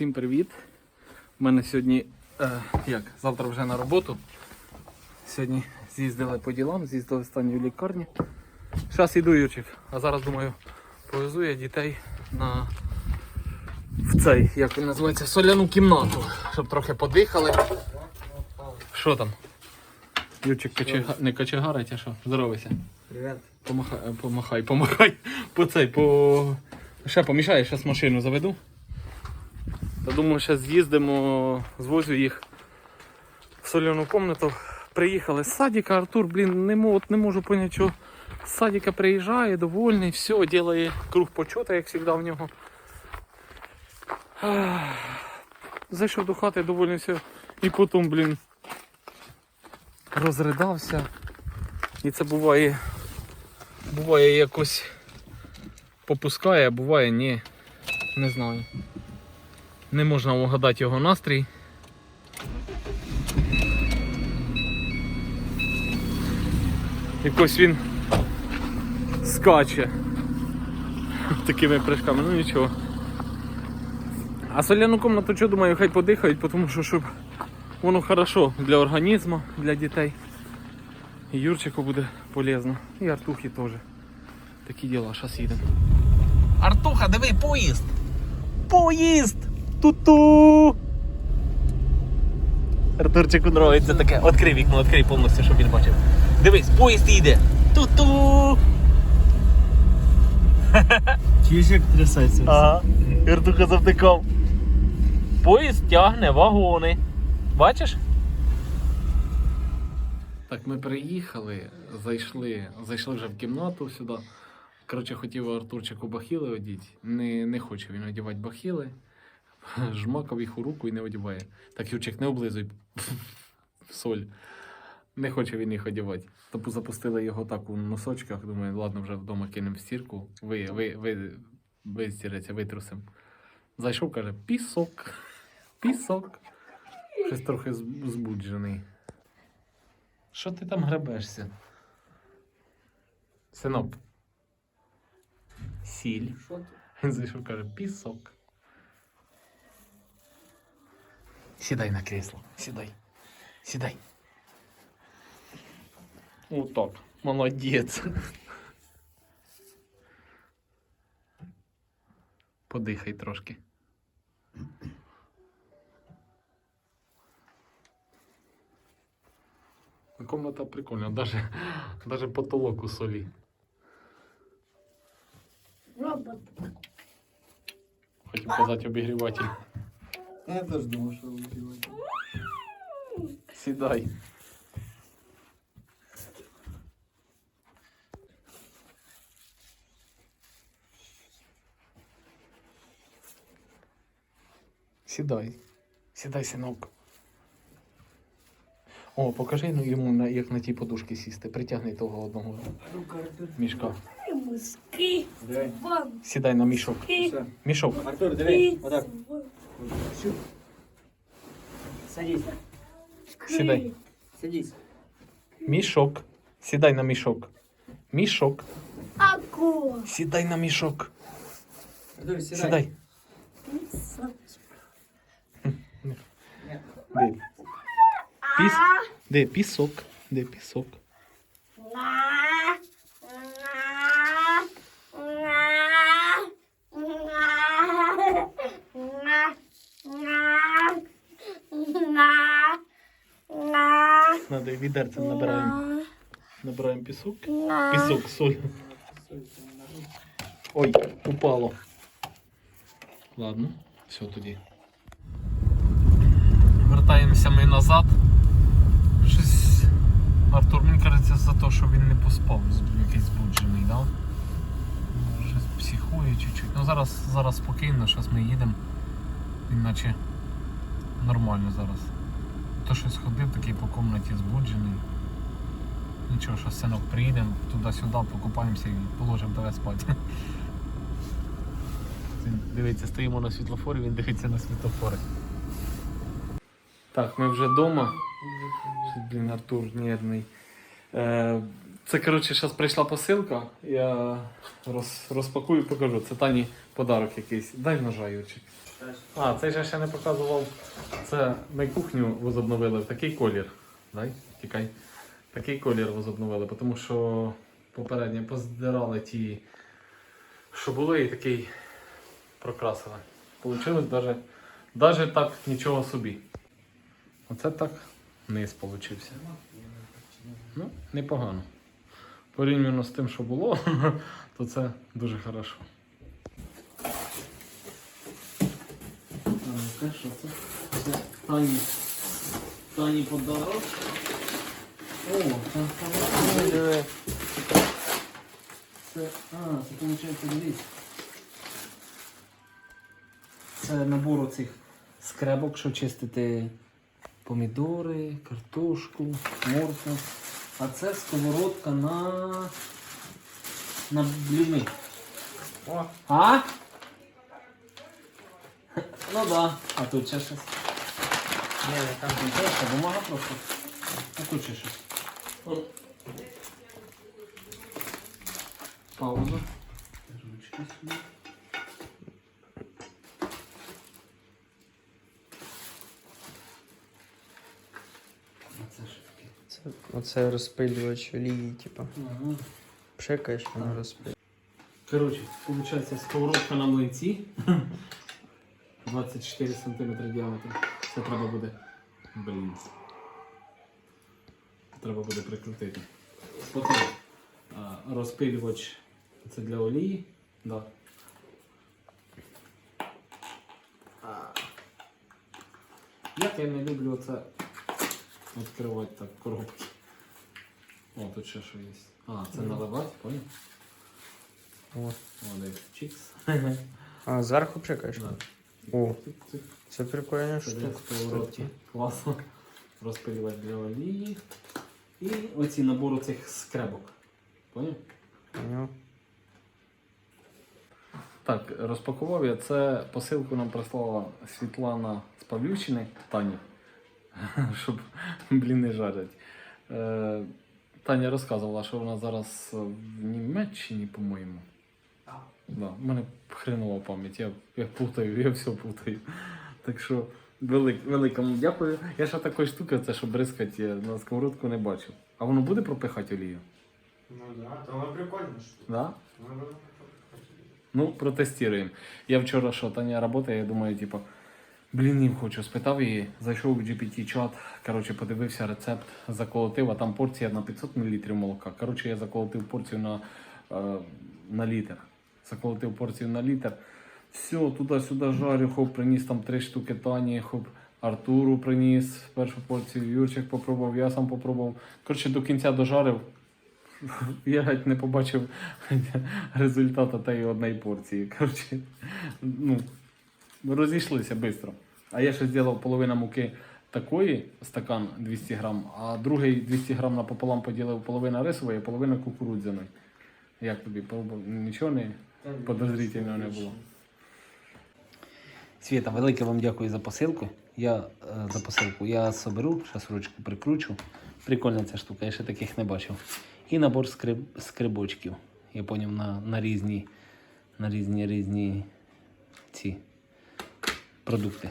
Всім привіт! У мене сьогодні, е, як, завтра вже на роботу. Сьогодні з'їздили по ділам, з'їздили в останню лікарню. Зараз іду, Юрчик, а зараз думаю, повезу я дітей на в цей, як він називається, соляну кімнату, щоб трохи подихали. Що там? Юрчик качега... не качегарить, а що? Здоровайся. Привет. Помахай, помахай, помахай. По цей, по. Ще помішаєш, зараз машину заведу. Та думаю, зараз з'їздимо, звозю їх в соляну кімнату. Приїхали з садика, Артур, блін, не, мо- от не можу поняти, що з садика приїжджає, довольний, все, робить круг почота, як завжди в нього. Зайшов до хати, довольний все. І потім, блін, розридався. І це буває буває якось попускає, а буває ні. Не знаю. Не можна угадати його настрій. Якось він скаче такими прыжками, ну нічого. А соляну комнату, що думаю, хай подихають, тому що щоб воно хорошо для організму, для дітей. І Юрчику буде полезно. І Артухі теж. Такі діла, зараз їдемо. Артуха, диви, поїзд! Поїзд! Ту-ту! Артурчику нравиться таке. Открий вікно, відкрий повністю, щоб він бачив. Дивись, поїзд їде! Ту-ту! Чуєш, як трясеться? Ага. Артуха завтикав. Поїзд тягне вагони. Бачиш? Так, ми приїхали, зайшли, зайшли вже в кімнату сюди. Коротше, хотів Артурчику бахіли одіти. Не, не хоче він одягати бахіли. Жмакав їх у руку і не одягає. Так, Юрчик, не облизуй соль. Не хоче він їх одягати. Тобто запустили його так у носочках. Думаю, ладно, вже вдома кинемо в стірку. Ви, ви, ви, вистіреться, витрусим. Зайшов, каже, пісок. Пісок. Щось трохи збуджений. Що ти там гребешся? Синок. Сіль. Зайшов, каже, пісок. Сідай на кресло. Сідай. Сідай. Отак. Молодець. Подихай трошки. Ну, Комната прикольна, даже, даже потолок у солі. Робот. Хотів казати обігріватель. Я теж думав, що ви. Сідай. Сідай. Сідай, синок. О, покажи ну, йому, на- як на тій подушці сісти. Притягни того одного мішка. Миски. Сідай на мішок. Мішок. Артур, диви. Отак. Щуп. Садись. Сідай. Садись. Мішок. Сідай на мішок. Мішок. Акула. Сідай на мішок. Артур, сідай. Сідай. Де? Піс... Де пісок? Де пісок? Надо відерцем набираємо. Набираємо пісок. Пісок, соль. Ой, упало. Ладно, все тоді. Вертаємося ми назад. Щось. Артур, мені кажеться, за те, що він не поспав, якийсь збуджений, да? Щось психує чуть-чуть. Ну зараз, зараз спокійно, зараз ми їдемо. Він наче нормально зараз. То щось ходив такий по кімнаті збуджений. Нічого, що синок приїдемо, туди-сюди, покупаємося і положимо тебе спати. Він дивиться, стоїмо на світлофорі, він дивиться на світлофори. Так, ми вже вдома. Блін, Артур нервний. Е, Це, коротше, зараз прийшла посилка. Я роз, розпакую і покажу. Це Тані подарок якийсь. Дай ножа, Юрчик. А, цей же ще не показував. Це ми кухню возобновили в такий колір. Дай, тікай. Такий колір возобновили, тому що попередньо поздирали ті, що були, і такий прокрасили. Получилось даже, даже так нічого собі. Оце так низ получився. Ну, непогано. Порівняно з тим, що було, то це дуже хорошо. Ну-ка, що це? Тані. Тані подарок. О, це це, а, це виходить, дивіться. Це набор оцих скребок, що чистити помідори, картошку, моркву. А це сковородка на. на бліни. О, А? Ну да. А тут ще щось. ні, не там. Не те, що бумага просто. А тут ще щось. О. Пауза. Ручки сюди. А це що? Це, оце розпилювач олії, типу. Ага. Пшикаєш, воно розпилює. Коротше, виходить сковородка на млинці. 24 см діаметр. Це треба буде. Блін. Треба буде прикрутити. Потім а, розпилювач це для олії. Да. Як я не люблю це відкривати так коробки. О, тут ще що є. А, це наливати, понял? О. О, десь чікс. А, зверху пшикаєш? Да. О. Цик-цик. Це прикольна Це для сковородки. Класно. Розпилювати для олії. І оці набор цих скребок. Поняв? Поняв? Так, розпакував я. Це посилку нам прислала Світлана з Павлівщини, Таня. Щоб блін не жарять. Е, Таня розказувала, що вона зараз в Німеччині, по-моєму. Да, у мене хренова пам'ять, я, я путаю, я все путаю. Так що велик, велике вам дякую. Я ще такої штуки, це що бризкати я на сковородку не бачив. А воно буде пропихати олію? Ну да, то воно прикольно, що Да? Ну, протестуємо. Я вчора, що Таня працює, я думаю, типу, блінів хочу. Спитав її, зайшов в GPT-чат, коротше, подивився рецепт, заколотив, а там порція на 500 мл молока. Коротше, я заколотив порцію на, е, на літр. Заколотив порцію на літр. Все, туди-сюди жарю, хоп, приніс там три штуки Тані, хоп, Артуру приніс першу порцію, Юрчик попробував, я сам попробував. Коротше, до кінця дожарив. Я геть не побачив результату тієї однієї порції. Коротше, ну, розійшлися швидко. А я ще зробив половину муки такої, стакан 200 грам, а другий 200 грам напополам поділив половина рисової, а половина кукурудзяної. Як тобі? Нічого не подозрительного не було. Світа, велике вам дякую за посилку. Я е, за посилку. Я соберу, зараз ручку прикручу. Прикольна ця штука, я ще таких не бачив. І набор скриб, скрибочків. Я поняв на, на різні, на різні різні ці продукти.